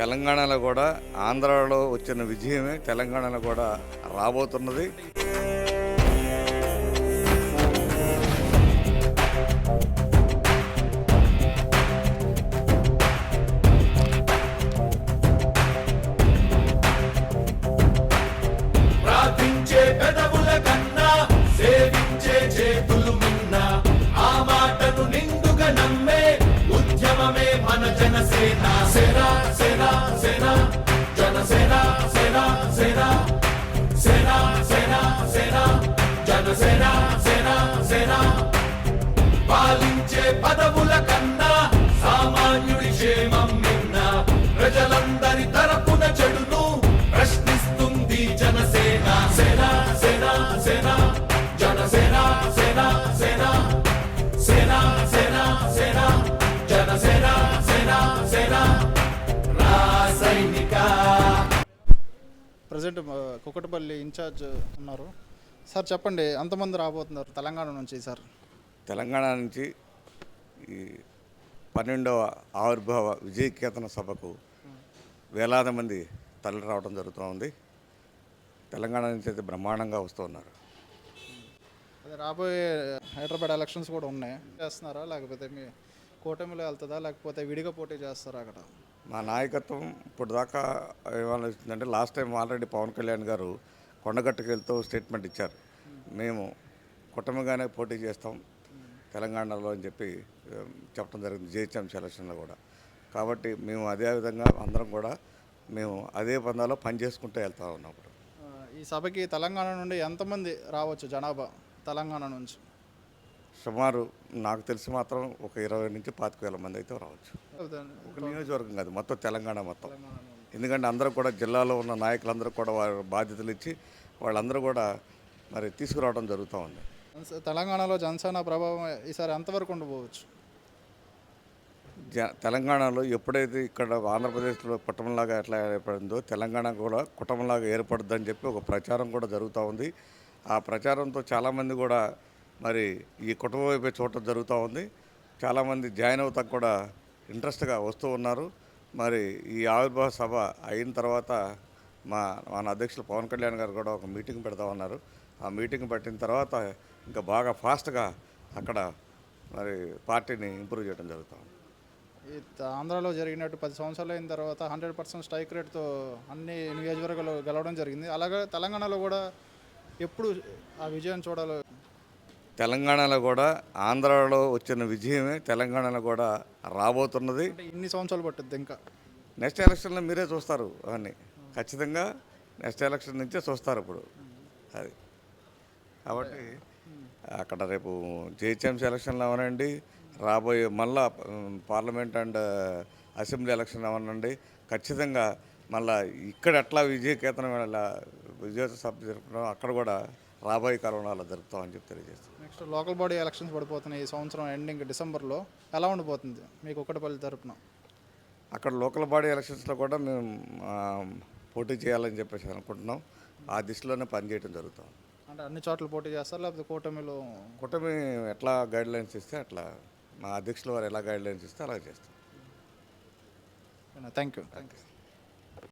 తెలంగాణలో కూడా ఆంధ్రాలో వచ్చిన విజయమే తెలంగాణలో కూడా రాబోతున్నది. మన జనసేన. సేనా సేనా సేనా. జనసేన సేనా సేనా సేనా. సేనా సేనా జనసేన సేనా సేనా పాలించే పదవుల కన్నా ప్రజెంట్ కుకటపల్లి ఇన్ఛార్జ్ ఉన్నారు. సార్ చెప్పండి ఎంతమంది రాబోతున్నారు తెలంగాణ నుంచి సార్? తెలంగాణ నుంచి ఈ పన్నెండవ ఆవిర్భావ విజయకేతన సభకు వేలాది మంది తరలి రావడం జరుగుతూ ఉంది. తెలంగాణ నుంచి అయితే బ్రహ్మాండంగా వస్తూ ఉన్నారు. అదే రాబోయే హైదరాబాద్ ఎలక్షన్స్ కూడా ఉన్నాయి. చేస్తున్నారా? లేకపోతే మీ కూటమిలో వెళ్తుందా? లేకపోతే విడిగా పోటీ చేస్తారా అక్కడ? మా నాయకత్వం ఇప్పుడు దాకా ఏమనిస్తుందంటే last time already Pawan Kalyan garu కొండగట్టుకు వెళ్తూ స్టేట్మెంట్ ఇచ్చారు. మేము కుటుంబంగానే పోటీ చేస్తాం తెలంగాణలో అని చెప్పి చెప్పడం జరిగింది జిహెచ్ఎం సెలక్షన్లో కూడా. కాబట్టి మేము అదే విధంగా అందరం కూడా మేము అదే పందాలో పని చేసుకుంటూ వెళ్తా ఉన్నాం ఈ సభకి తెలంగాణ నుండి ఎంతమంది రావచ్చు జనాభా? తెలంగాణ నుంచి. సుమారు నాకు తెలిసి మాత్రం ఒక ఇరవై నుంచి పాతిక వేల మంది అయితే రావచ్చు. ఒక నియోజకవర్గం కాదు మొత్తం తెలంగాణ మొత్తం. ఎందుకంటే అందరూ కూడా జిల్లాలో ఉన్న నాయకులందరూ కూడా వారి బాధ్యతలు ఇచ్చి వాళ్ళందరూ కూడా మరి తీసుకురావడం జరుగుతూ ఉంది. తెలంగాణలో జనసేన ప్రభావం ఈసారి ఎంతవరకు ఉండబోవచ్చు? జ తెలంగాణలో ఎప్పుడైతే ఇక్కడ ఆంధ్రప్రదేశ్లో కుటుంబంలాగా ఎట్లా ఏర్పడిందో తెలంగాణ కూడా కుటుంబంలాగా ఏర్పడుద్దని చెప్పి ఒక ప్రచారం కూడా జరుగుతూ ఉంది. ఆ ప్రచారంతో చాలామంది కూడా మరి ఈ కుటుంబం వైపే చూడటం జరుగుతూ ఉంది. చాలామంది జాయిన్ అవుతా కూడా ఇంట్రెస్ట్గా వస్తూ ఉన్నారు. మరి ఈ ఆవిర్భావ సభ అయిన తర్వాత మా మన అధ్యక్షులు పవన్ కళ్యాణ్ గారు కూడా ఒక మీటింగ్ పెడతా ఉన్నారు. ఆ మీటింగ్ పెట్టిన తర్వాత ఇంకా బాగా ఫాస్ట్గా అక్కడ మరి పార్టీని ఇంప్రూవ్ చేయడం జరుగుతుంది ఈ ఆంధ్రాలో జరిగినట్టు పది సంవత్సరాలు అయిన తర్వాత హండ్రెడ్ పర్సెంట్ స్ట్రైక్ రేట్తో అన్ని నియోజకవర్గాలు గెలవడం జరిగింది. అలాగే తెలంగాణలో కూడా ఎప్పుడు ఆ విజయం చూడాలో తెలంగాణలో కూడా ఆంధ్రాలో వచ్చిన విజయమే తెలంగాణలో కూడా రాబోతున్నది. ఇన్ని సంవత్సరాలు పట్టుద్ది ఇంకా. నెక్స్ట్ ఎలక్షన్లో మీరే చూస్తారు అవన్నీ. ఖచ్చితంగా నెక్స్ట్ ఎలక్షన్ నుంచే చూస్తారు ఇప్పుడు. అది. కాబట్టి అక్కడ రేపు జిహెచ్ఎంసీ ఎలక్షన్లు అవనండి రాబోయే మళ్ళా పార్లమెంట్ అండ్ అసెంబ్లీ ఎలక్షన్ అవనండి. ఖచ్చితంగా మళ్ళా ఇక్కడ ఎట్లా విజయకేతనం ఇలా విజయ సభ జరుపుకున్నాం అక్కడ కూడా రాబోయే కాలంలో అలా జరుపుతామని చెప్పి తెలియజేస్తాం నెక్స్ట్ లోకల్ బాడీ ఎలక్షన్స్ పడిపోతున్నాయి ఈ సంవత్సరం ఎండింగ్ డిసెంబర్లో ఎలా ఉండిపోతుంది మీకు ఒకటిపల్లి తరపున? అక్కడ లోకల్ బాడీ ఎలక్షన్స్లో కూడా మేము పోటీ చేయాలని చెప్పేసి అనుకుంటున్నాం. ఆ దిశలోనే పనిచేయడం జరుగుతాం. అంటే అన్ని చోట్ల పోటీ చేస్తారు? లేకపోతే కూటమిలో కూటమి ఎట్లా గైడ్ లైన్స్ ఇస్తే అట్లా మా అధ్యక్షుల వారు ఎలా గైడ్ లైన్స్ ఇస్తే అలా చేస్తాం. Thank you thank you.